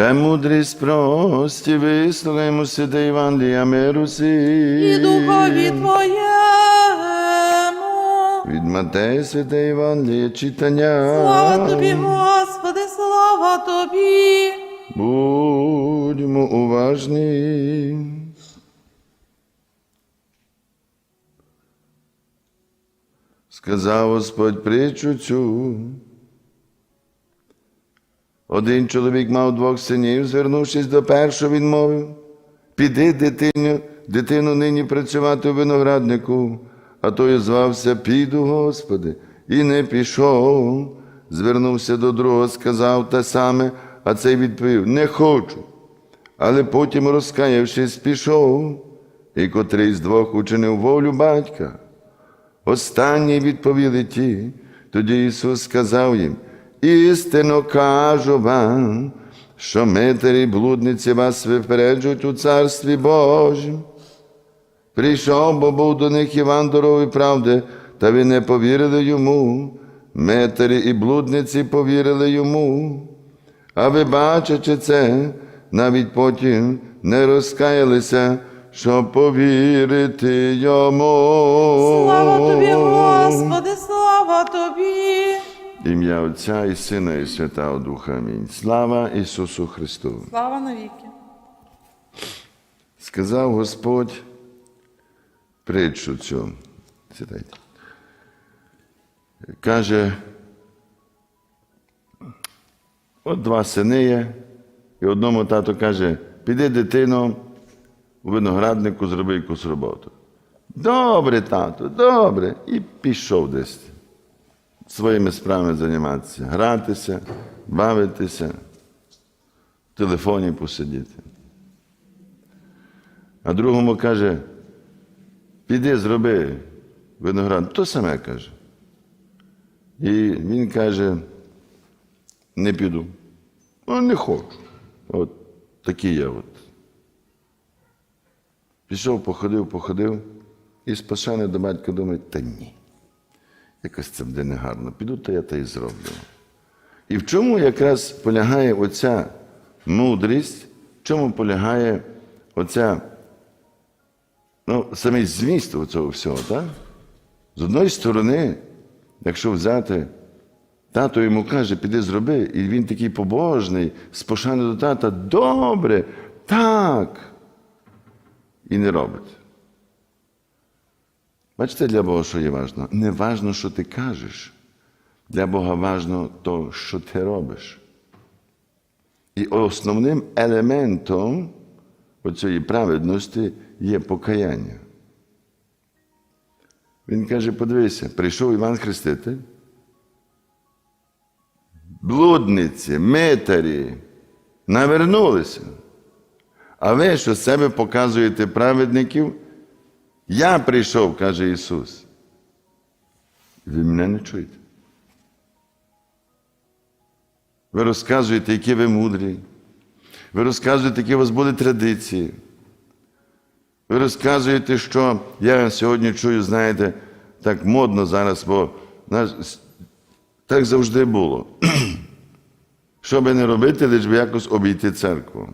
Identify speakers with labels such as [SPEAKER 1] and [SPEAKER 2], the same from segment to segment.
[SPEAKER 1] Премудрість прості, вислухаймо святе Євангелія миру
[SPEAKER 2] і духові Твоєму.
[SPEAKER 1] Від Матея святе Євангеліє читання.
[SPEAKER 2] Слава Тобі, Господи, слава Тобі.
[SPEAKER 1] Будьмо уважні. Сказав Господь притчу цю. Один чоловік мав двох синів, звернувшись до першого, він мовив, піди, дитину, дитину нині працювати у винограднику, а той звався Піду, Господи, і не пішов. Звернувся до другого, сказав те саме, а цей відповів: Не хочу. Але потім, розкаявшись, пішов, і котрий з двох учинив волю батька. Останні відповіли ті. Тоді Ісус сказав їм: істинно кажу вам, що метері блудниці вас випереджують у Царстві Божім. Прийшов, бо був до них Іван дороги правди, та ви не повірили йому. Метері і блудниці повірили йому. А ви, бачачи це, навіть потім не розкаялися, щоб повірити йому.
[SPEAKER 2] Слава Тобі, Господи, слава Тобі.
[SPEAKER 1] Ім'я Отця і Сина, і Святого Духа. Амінь. Слава Ісусу Христу.
[SPEAKER 2] Слава навіки.
[SPEAKER 1] Сказав Господь притчу цю. Сідайте. Каже, от два сини є, і одному тато каже, піди дитино у винограднику, зроби якусь роботу. Добре, тато, добре. І пішов десь своїми справами займатися, гратися, бавитися, в телефоні посидіти. А другому каже, піди зроби виноград. То саме каже. І він каже, не піду. Ну, не хочу. От такий я от. Пішов, походив, походив, і спасане до батька думає, та ні. Якось це буде негарно. Піду, то я та й зроблю. І в чому якраз полягає оця мудрість, в чому полягає оця ну, саме зміст цього всього, так? З одної сторони, якщо взяти, тато йому каже, піди зроби, і він такий побожний, з пошани до тата, добре, так. І не робить. Бачите, для Бога, що є важно? Не важно, що ти кажеш. Для Бога важно то, що ти робиш. І основним елементом оцієї праведності є покаяння. Він каже: подивися, прийшов Іван Хреститель, блудниці, митарі, навернулися. А ви що з себе показуєте праведників? Я прийшов, каже Ісус. Ви мене не чуєте. Ви розказуєте, які ви мудрі. Ви розказуєте, які у вас були традиції. Ви розказуєте, що я сьогодні чую, знаєте, так модно зараз, бо так завжди було. Що би не робити, лише би якось обійти церкву,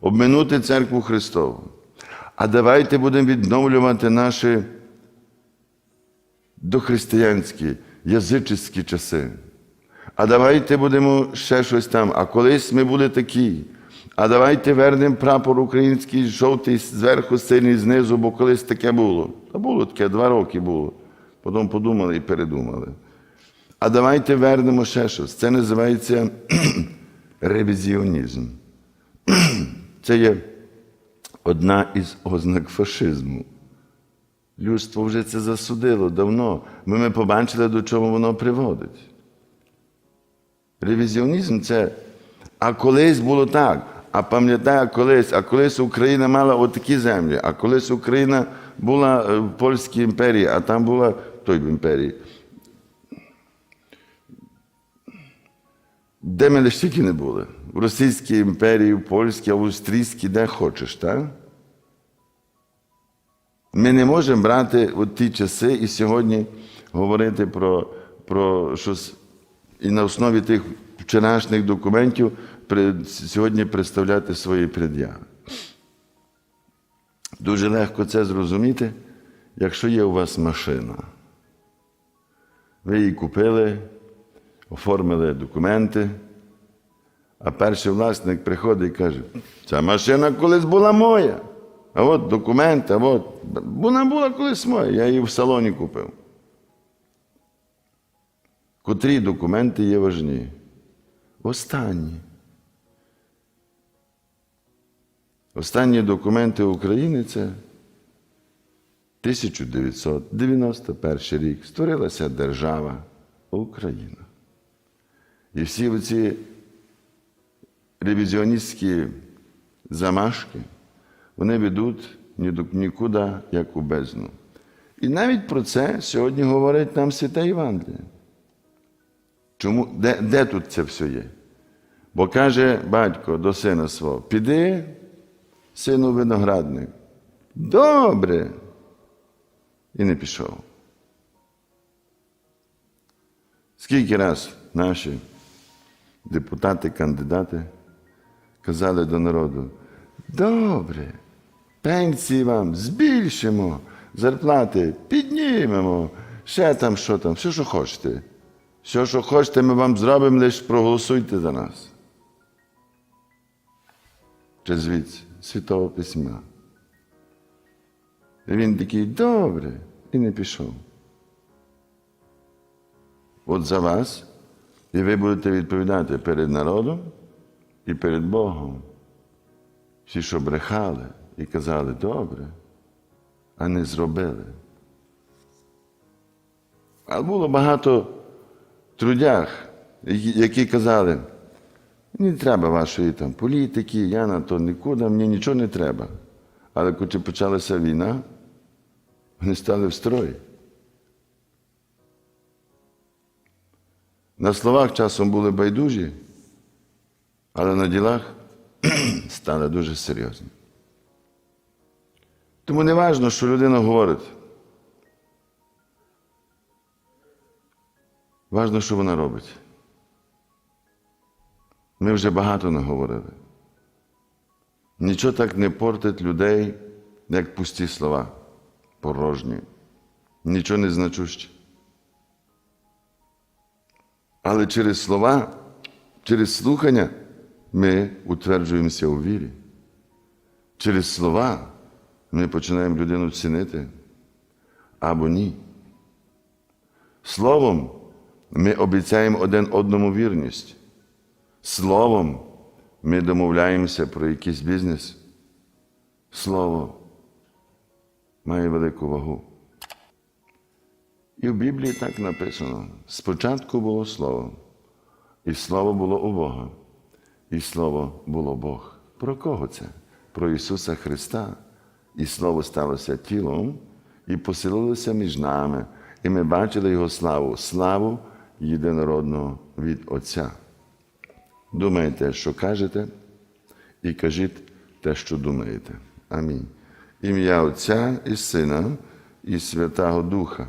[SPEAKER 1] обминути церкву Христову. А давайте будемо відновлювати наші дохристиянські, язичницькі часи. А давайте будемо ще щось там. А колись ми були такі. А давайте вернемо прапор український, жовтий зверху, синій знизу, бо колись таке було. Та було таке, два роки було. Потім подумали і передумали. А давайте вернемо ще щось. Це називається ревізіонізм. Це є одна із ознак фашизму. Людство вже це засудило давно. Ми, ми побачили, до чого воно приводить. Ревізіонізм це. А колись було так. А пам'ятаю, колись, а колись Україна мала отакі землі, а колись Україна була е, в Польській імперії, а там була той імперії. Де ми лише тільки не були? В Російській імперії, в Польській, Австрійській, де хочеш, так? Ми не можемо брати от ті часи і сьогодні говорити про, про щось і на основі тих вчорашніх документів при- сьогодні представляти свої пред'яви. Дуже легко це зрозуміти, якщо є у вас машина. Ви її купили, оформили документи, а перший власник приходить і каже, ця машина колись була моя. А от документи, а от вона була колись моя, я її в салоні купив. Котрі документи є важні? Останні. Останні документи України це 1991 рік. Створилася держава Україна. І всі ці ревізіоністські замашки, вони ведуть нікуди, як у бездну. І навіть про це сьогодні говорить нам Святе Євангеліє. Чому? Де, де тут це все є? Бо каже батько до сина свого: піди, сину виноградник. Добре. І не пішов. Скільки раз наші депутати, кандидати казали до народу: добре, пенсії вам збільшимо, зарплати піднімемо, ще там, що там, все, що хочете. Все, що хочете, ми вам зробимо, лише проголосуйте за нас. Чи звідси Святого Письма. І він такий добре і не пішов. От за вас, і ви будете відповідати перед народом і перед Богом. Всі, що брехали і казали добре, а не зробили. А було багато трудях, які- казали, не треба вашої там політики, я на то нікуди, мені нічого не треба. Але коли почалася війна, вони стали в строй. На словах часом були байдужі, але на ділах стали дуже серйозні. Тому не важливо, що людина говорить. Важливо, що вона робить. Ми вже багато наговорили. Нічого так не портить людей, як пусті слова, порожні, нічого не значуще. Але через слова, через слухання ми утверджуємося у вірі. Через слова ми починаємо людину цінити або ні. Словом ми обіцяємо один одному вірність. Словом ми домовляємося про якийсь бізнес. Слово має велику вагу. І в Біблії так написано: спочатку було Слово, і Слово було у Бога, і Слово було Бог. Про кого це? Про Ісуса Христа. І Слово сталося тілом і поселилося між нами, і ми бачили Його славу, славу єдинородного від Отця. Думайте, що кажете, і кажіть те, що думаєте. Амінь. Ім'я Отця і Сина, і Святого Духа.